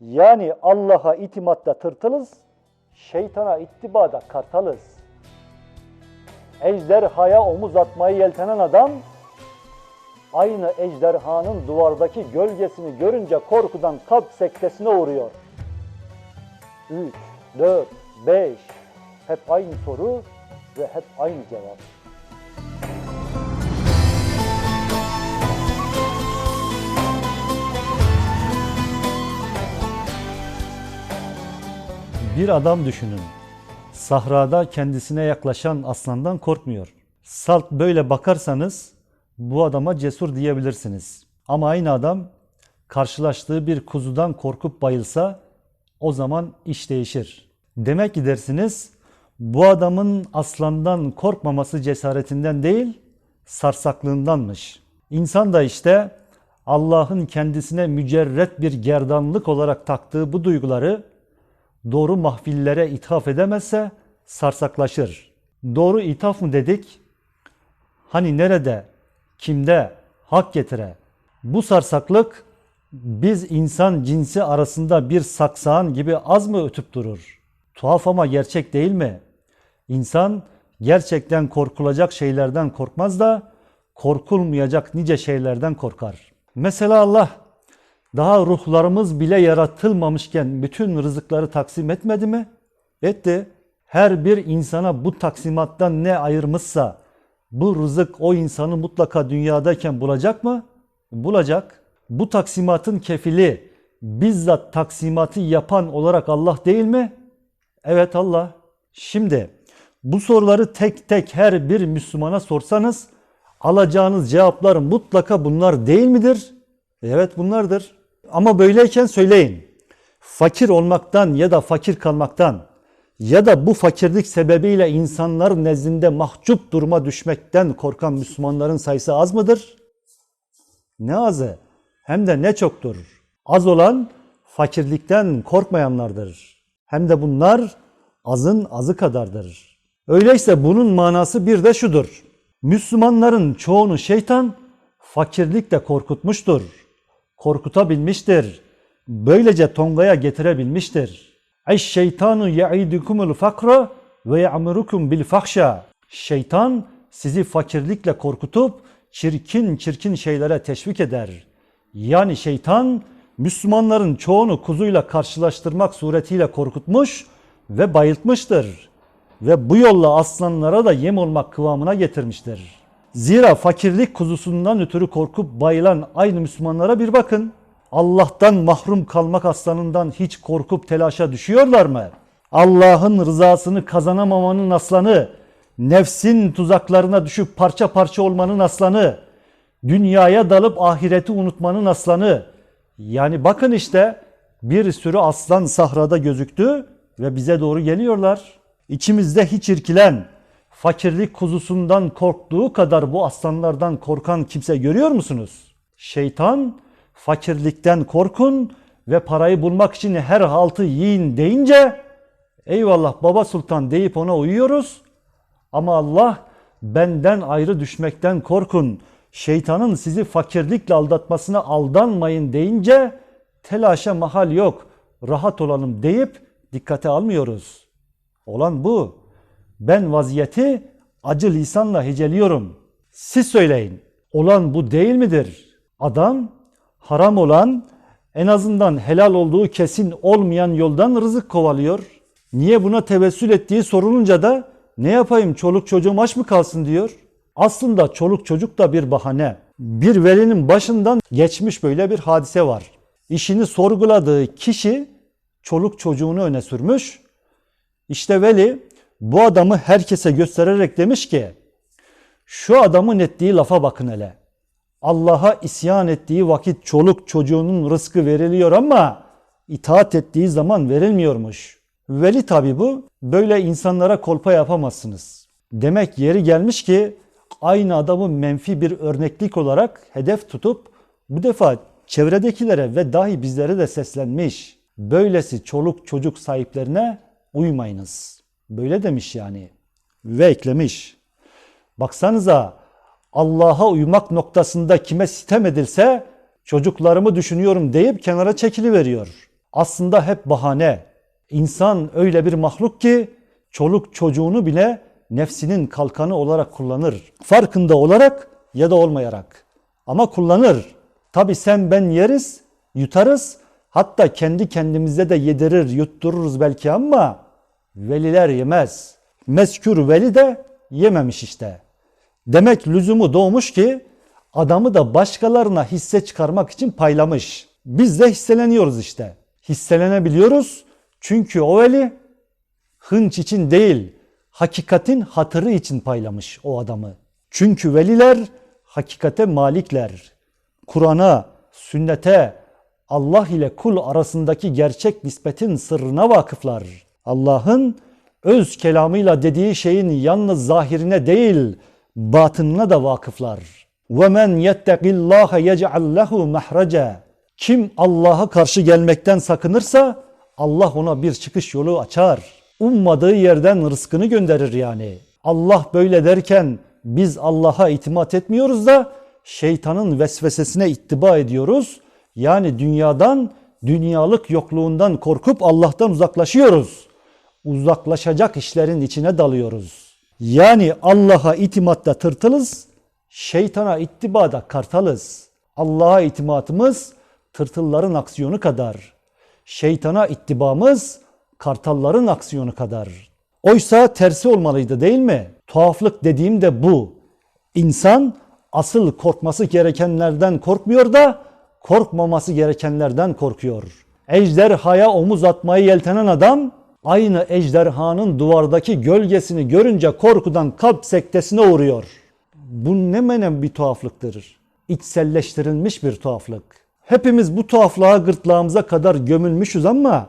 Yani Allah'a itimatta tırtılız, şeytana ittibada kartalız. Ejderhaya omuz atmayı yeltenen adam, aynı ejderhanın duvardaki gölgesini görünce korkudan kalp sektesine uğruyor. 3, 4, 5, hep aynı soru ve hep aynı cevap. Bir adam düşünün. Sahrada kendisine yaklaşan aslandan korkmuyor. Salt böyle bakarsanız bu adama cesur diyebilirsiniz. Ama aynı adam karşılaştığı bir kuzudan korkup bayılsa o zaman iş değişir. Demek ki dersiniz bu adamın aslandan korkmaması cesaretinden değil sarsaklığındanmış. İnsan da işte Allah'ın kendisine mücerret bir gerdanlık olarak taktığı bu duyguları doğru mahfillere ithaf edemezse sarsaklaşır. Doğru ithaf mı dedik? Hani nerede, kimde, hak getire. Bu sarsaklık biz insan cinsi arasında bir saksağın gibi az mı ötüp durur? Tuhaf ama gerçek değil mi? İnsan gerçekten korkulacak şeylerden korkmaz da korkulmayacak nice şeylerden korkar. Mesela Allah daha ruhlarımız bile yaratılmamışken bütün rızıkları taksim etmedi mi? Etti. Her bir insana bu taksimattan ne ayırmışsa bu rızık o insanı mutlaka dünyadayken bulacak mı? Bulacak. Bu taksimatın kefili bizzat taksimatı yapan olarak Allah değil mi? Evet Allah. Şimdi bu soruları tek tek her bir Müslümana sorsanız alacağınız cevaplar mutlaka bunlar değil midir? Evet bunlardır. Ama böyleyken söyleyin. Fakir olmaktan ya da fakir kalmaktan ya da bu fakirlik sebebiyle insanlar nezdinde mahcup duruma düşmekten korkan Müslümanların sayısı az mıdır? Ne azı hem de ne çoktur. Az olan fakirlikten korkmayanlardır. Hem de bunlar azın azı kadardır. Öyleyse bunun manası bir de şudur. Müslümanların çoğunu şeytan fakirlikle korkutmuştur korkutabilmiştir. Böylece tongaya getirebilmiştir. Eş şeytanu ya'idukumul fakra ve ya'murukum bil fahşa. Şeytan sizi fakirlikle korkutup çirkin çirkin şeylere teşvik eder. Yani şeytan Müslümanların çoğunu kuzuyla karşılaştırmak suretiyle korkutmuş ve bayıltmıştır. Ve bu yolla aslanlara da yem olmak kıvamına getirmiştir. Zira fakirlik kuzusundan ötürü korkup bayılan aynı Müslümanlara bir bakın. Allah'tan mahrum kalmak aslanından hiç korkup telaşa düşüyorlar mı? Allah'ın rızasını kazanamamanın aslanı, nefsin tuzaklarına düşüp parça parça olmanın aslanı, dünyaya dalıp ahireti unutmanın aslanı. Yani bakın işte bir sürü aslan sahrada gözüktü ve bize doğru geliyorlar. İçimizde hiç irkilen, fakirlik kuzusundan korktuğu kadar bu aslanlardan korkan kimse görüyor musunuz? Şeytan fakirlikten korkun ve parayı bulmak için her haltı yiyin deyince eyvallah baba sultan deyip ona uyuyoruz. Ama Allah benden ayrı düşmekten korkun. Şeytanın sizi fakirlikle aldatmasına aldanmayın deyince telaşa mahal yok. Rahat olalım deyip dikkate almıyoruz. Olan bu. Ben vaziyeti acı lisanla heceliyorum. Siz söyleyin. Olan bu değil midir? Adam haram olan en azından helal olduğu kesin olmayan yoldan rızık kovalıyor. Niye buna tevessül ettiği sorulunca da ne yapayım çoluk çocuğum aç mı kalsın diyor. Aslında çoluk çocuk da bir bahane. Bir velinin başından geçmiş böyle bir hadise var. İşini sorguladığı kişi çoluk çocuğunu öne sürmüş. İşte veli bu adamı herkese göstererek demiş ki şu adamın ettiği lafa bakın hele. Allah'a isyan ettiği vakit çoluk çocuğunun rızkı veriliyor ama itaat ettiği zaman verilmiyormuş. Veli tabi bu. Böyle insanlara kolpa yapamazsınız. Demek yeri gelmiş ki aynı adamı menfi bir örneklik olarak hedef tutup bu defa çevredekilere ve dahi bizlere de seslenmiş. Böylesi çoluk çocuk sahiplerine uymayınız. Böyle demiş yani. Ve eklemiş. Baksanıza Allah'a uymak noktasında kime sitem edilse çocuklarımı düşünüyorum deyip kenara çekili veriyor. aslında hep bahane. İnsan öyle bir mahluk ki çoluk çocuğunu bile nefsinin kalkanı olarak kullanır. Farkında olarak ya da olmayarak. Ama kullanır. Tabi sen ben yeriz, yutarız. Hatta kendi kendimize de yedirir, yuttururuz belki ama veliler yemez. Meskür veli de yememiş işte. Demek lüzumu doğmuş ki adamı da başkalarına hisse çıkarmak için paylamış. Biz de hisseleniyoruz işte. Hisselenebiliyoruz çünkü o veli hınç için değil, hakikatin hatırı için paylamış o adamı. Çünkü veliler hakikate malikler. Kur'an'a, sünnete, Allah ile kul arasındaki gerçek nispetin sırrına vakıflar. Allah'ın öz kelamıyla dediği şeyin yalnız zahirine değil, batınına da vakıflar. وَمَنْ يَتَّقِ اللّٰهَ يَجْعَلْ لَهُ مَحْرَجًا Kim Allah'a karşı gelmekten sakınırsa Allah ona bir çıkış yolu açar. Ummadığı yerden rızkını gönderir yani. Allah böyle derken biz Allah'a itimat etmiyoruz da şeytanın vesvesesine ittiba ediyoruz. Yani dünyadan, dünyalık yokluğundan korkup Allah'tan uzaklaşıyoruz. Uzaklaşacak işlerin içine dalıyoruz. Yani Allah'a itimatta tırtılız, şeytana ittibada kartalız. Allah'a itimatımız tırtılların aksiyonu kadar. Şeytana ittibamız kartalların aksiyonu kadar. Oysa tersi olmalıydı değil mi? Tuhaflık dediğim de bu. İnsan asıl korkması gerekenlerden korkmuyor da korkmaması gerekenlerden korkuyor. Ejderhaya omuz atmayı yeltenen adam aynı ejderhanın duvardaki gölgesini görünce korkudan kalp sektesine uğruyor. Bu ne menem bir tuhaflıktır. İçselleştirilmiş bir tuhaflık. Hepimiz bu tuhaflığa gırtlağımıza kadar gömülmüşüz ama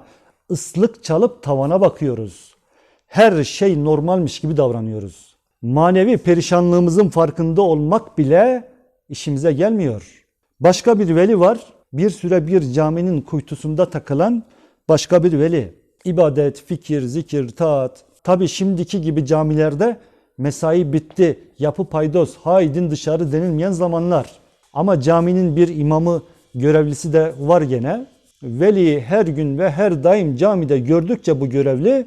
ıslık çalıp tavana bakıyoruz. Her şey normalmiş gibi davranıyoruz. Manevi perişanlığımızın farkında olmak bile işimize gelmiyor. Başka bir veli var. Bir süre bir caminin kuytusunda takılan başka bir veli. İbadet, fikir, zikir, taat. Tabi şimdiki gibi camilerde mesai bitti, yapı paydos, haydin dışarı denilmeyen zamanlar. Ama caminin bir imamı, görevlisi de var gene. Veli her gün ve her daim camide gördükçe bu görevli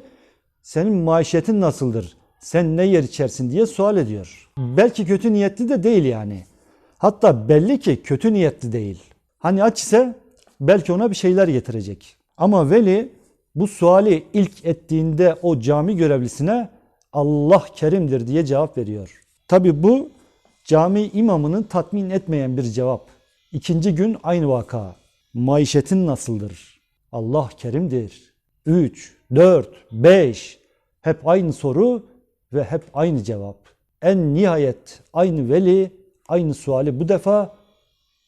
senin maişetin nasıldır? Sen ne yer içersin diye sual ediyor. Belki kötü niyetli de değil yani. Hatta belli ki kötü niyetli değil. Hani aç ise belki ona bir şeyler getirecek. Ama veli bu suali ilk ettiğinde o cami görevlisine Allah kerimdir diye cevap veriyor. Tabi bu cami imamının tatmin etmeyen bir cevap. İkinci gün aynı vaka. Maişetin nasıldır? Allah kerimdir. 3, 4, 5 hep aynı soru ve hep aynı cevap. En nihayet aynı veli aynı suali bu defa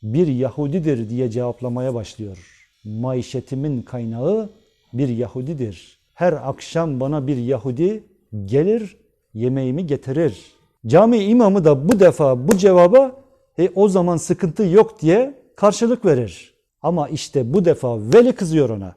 bir Yahudidir diye cevaplamaya başlıyor. Maişetimin kaynağı bir Yahudidir. Her akşam bana bir Yahudi gelir yemeğimi getirir. Cami imamı da bu defa bu cevaba e, o zaman sıkıntı yok diye karşılık verir. Ama işte bu defa veli kızıyor ona.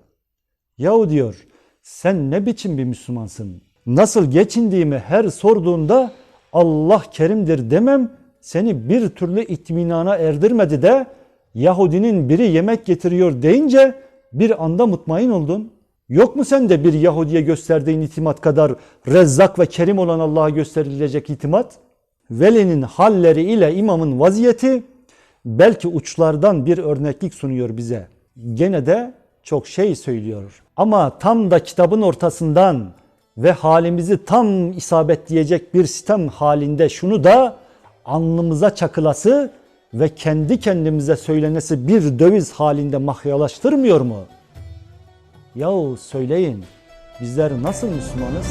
Yahu diyor sen ne biçim bir Müslümansın? Nasıl geçindiğimi her sorduğunda Allah kerimdir demem seni bir türlü itminana erdirmedi de Yahudinin biri yemek getiriyor deyince bir anda mutmain oldun. Yok mu sende bir Yahudiye gösterdiğin itimat kadar rezzak ve kerim olan Allah'a gösterilecek itimat? Velinin halleri ile imamın vaziyeti belki uçlardan bir örneklik sunuyor bize. Gene de çok şey söylüyor. Ama tam da kitabın ortasından ve halimizi tam isabetleyecek bir sistem halinde şunu da alnımıza çakılası ve kendi kendimize söylenesi bir döviz halinde mahyalaştırmıyor mu? Yahu söyleyin bizler nasıl Müslümanız?